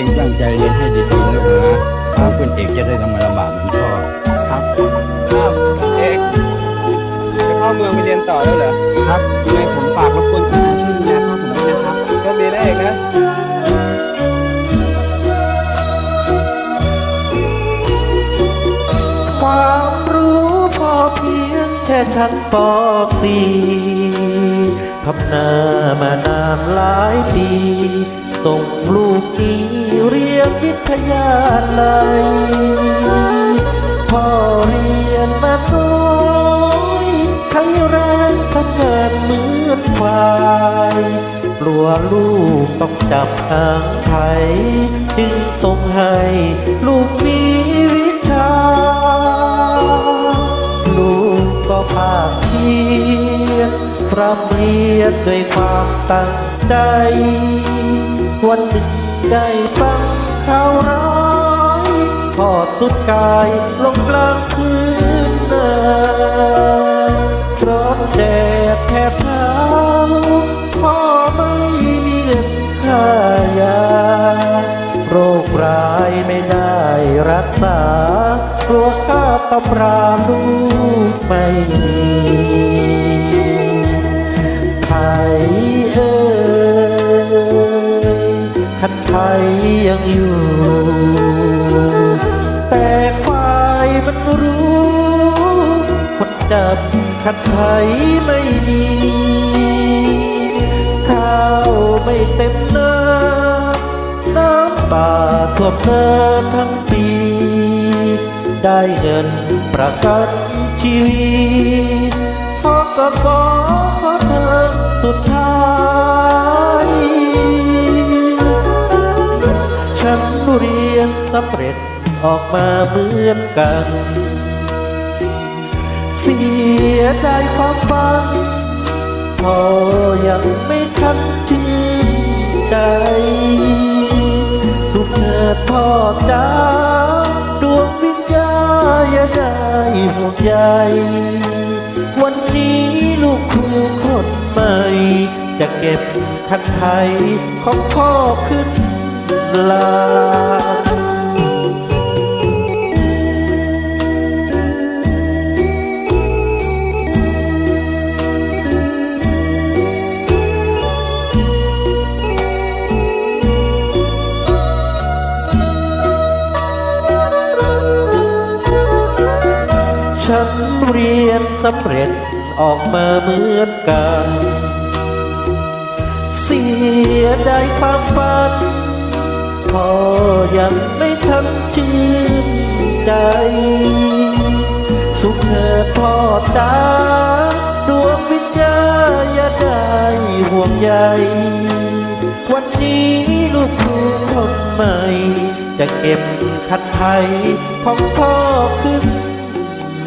องตั้งใจเรียนให้ดีๆนะลูกนะถ้าคุณเอกจะได้ต้องมาลำบากเหมือนพ่อครับอ้าวเอกจะเข้าเมืองไปเรียนต่อแล้วเหรอครับยังไงผมฝากรบกวนคุณอาช่วยดูแลพ่อผมด้วยนะครับโชคดีนะเอกนะความรู้พอเพียงแค่ชั้นป .4 ทำนามานานหลายปีส่งลูกนี้ เรียนวิทยาลัยพ่อเรียนมาน้อยใช้แรงทำงานเหมือนควายกลัวลูกต้องจับหางไถจึงส่งให้ลูกมีวิชา ลูกก็ภาคเพียรปรับเรียนด้วยความตั้งใจ วันหนึ่ง ได้ฟังข่าวร้ายทอดสุดกายลงกลางพื้นนาร้อนแดดแทบเท้าพ่อไม่มีเงินค่ายา โรคร้ายไม่ได้รักษากลัวค่าตำราลูกไม่มีไทยเอ่ย ขันไทยยังอยู่ แต่ควายมันรู้คนจับขันไทยไม่มีข้าวไม่เต็มนาน้ำป่าท่วมเธอทั้งปี ได้เงินประกันชีวิตพอกสอขอเธอสุดท้าย ออกมาเหมือนกัน เสียดายความฝันพอยังไม่ทันชื่นใจ สุขเถิดพ่อจ้าดวงวิญญาณอย่าได้ห่วงใยวันนี้ลูกครูคนใหม่ จะเก็บคันไทยของพ่อขึ้นลา ฉันเรียนสำเร็จออกมาเหมือนกัน เสียดายความฝัน พอยังไม่ทันชื่นใจ สุขเถิดพ่อจ้าดวงวิญญาณอย่าได้ห่วงใยวันนี้ลูกครูคนใหม่ จะเก็บคันไทยของพ่อขึ้น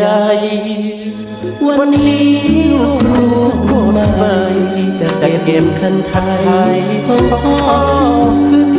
ใยวันนี้ลูกรูคนใหมจะเก็บคันไทยของพ่อขึ้น